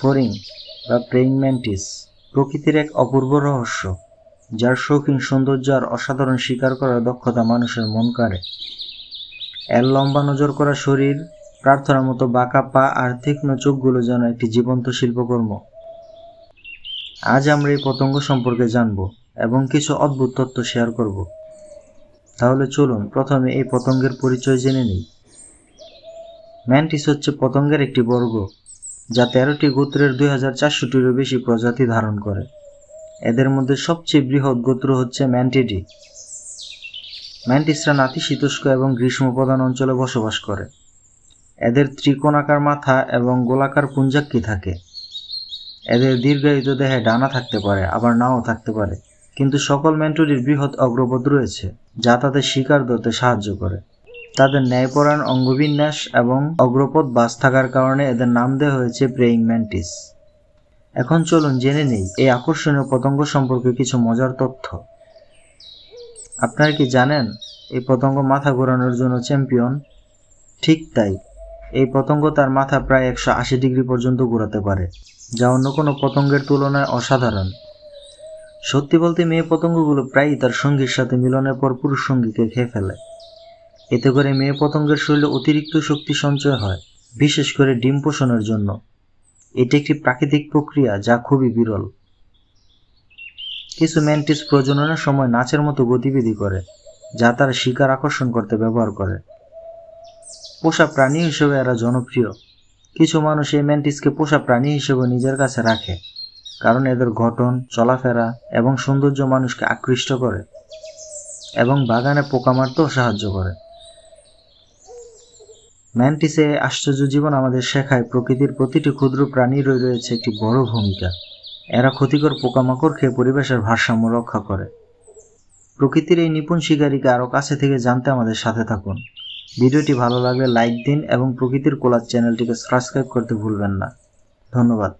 Foreign বা praying mantis প্রকৃতির এক অপূর্ব রহস্য, যার শৌখিন সৌন্দর্য আর অসাধারণ শিকার করার দক্ষতা মানুষের মন কাড়ে। এর লম্বা নজর করা শরীর, প্রার্থনার মতো বাঁকা পা আর তীক্ষ্ণ চোখগুলো যেন একটি জীবন্ত শিল্পকর্ম। আজ আমরা এই পতঙ্গ সম্পর্কে জানব এবং কিছু অদ্ভুত তথ্য শেয়ার করব। তাহলে চলুন প্রথমে এই পতঙ্গের পরিচয় জেনে নিই। ম্যান্টিস হচ্ছে পতঙ্গের একটি বর্গ। যা তেরোটি গোত্রের দুই হাজার চারশোটিরও বেশি প্রজাতি ধারণ করে। এদের মধ্যে সবচেয়ে বৃহৎ গোত্র হচ্ছে ম্যান্টিডি। ম্যান্টিসরা নাতিশীতোষ্ণ এবং গ্রীষ্ম প্রধান অঞ্চলে বসবাস করে। এদের ত্রিকোণাকার মাথা এবং গোলাকার পুঞ্জাক্কি থাকে। এদের দীর্ঘায়িত দেহে ডানা থাকতে পারে, আবার নাও থাকতে পারে। কিন্তু সকল ম্যান্টুরির বৃহৎ অগ্রপদ রয়েছে, যা তাদের শিকার ধরতে সাহায্য করে। তাদের ন্যায়পরায়ণ অঙ্গবিন্যাস এবং অগ্রপদ বাস থাকার কারণে এদের নাম দেওয়া হয়েছে প্রেইং ম্যান্টিস। এখন চলুন জেনে নেই, এই আকর্ষণীয় পতঙ্গ সম্পর্কে কিছু মজার তথ্য। আপনারা কি জানেন, এই পতঙ্গ মাথা ঘোরানোর জন্য চ্যাম্পিয়ন? ঠিক তাই, এই পতঙ্গ তার মাথা প্রায় একশো আশি ডিগ্রি পর্যন্ত ঘোরাতে পারে, যা অন্য কোনো পতঙ্গের তুলনায় অসাধারণ। সত্যি বলতে, মেয়ে পতঙ্গগুলো প্রায়ই তার সঙ্গীর সাথে মিলনের পর পুরুষ সঙ্গীকে খেয়ে ফেলে। এতে করে মেয়ে পতঙ্গের শরীরে অতিরিক্ত শক্তি সঞ্চয় হয়, বিশেষ করে ডিম পোষণের জন্য। এটি একটি প্রাকৃতিক প্রক্রিয়া যা খুবই বিরল। কিছু ম্যান্টিস প্রজননের সময় নাচের মতো গতিবিধি করে, যা তারা শিকার আকর্ষণ করতে ব্যবহার করে। পোষা প্রাণী হিসেবে এরা জনপ্রিয়। কিছু মানুষ এই ম্যান্টিসকে পোষা প্রাণী হিসেবে নিজের কাছে রাখে, কারণ এদের গঠন, চলাফেরা এবং সৌন্দর্য মানুষকে আকৃষ্ট করে এবং বাগানে পোকা মারতেও সাহায্য করে। ম্যান্টিসে আশ্চর্য জীবন আমাদের শেখায় প্রকৃতির প্রতিটি ক্ষুদ্র প্রাণীরই রয়েছে একটি বড় ভূমিকা। এরা ক্ষতিকর পোকামাকড় খেয়ে পরিবেশের ভারসাম্য রক্ষা করে। প্রকৃতির এই নিপুণ শিকারীকে আরও কাছে থেকে জানতে আমাদের সাথে থাকুন। ভিডিওটি ভালো লাগলে লাইক দিন এবং প্রকৃতির কোলার চ্যানেলটিকে সাবস্ক্রাইব করতে ভুলবেন না। ধন্যবাদ।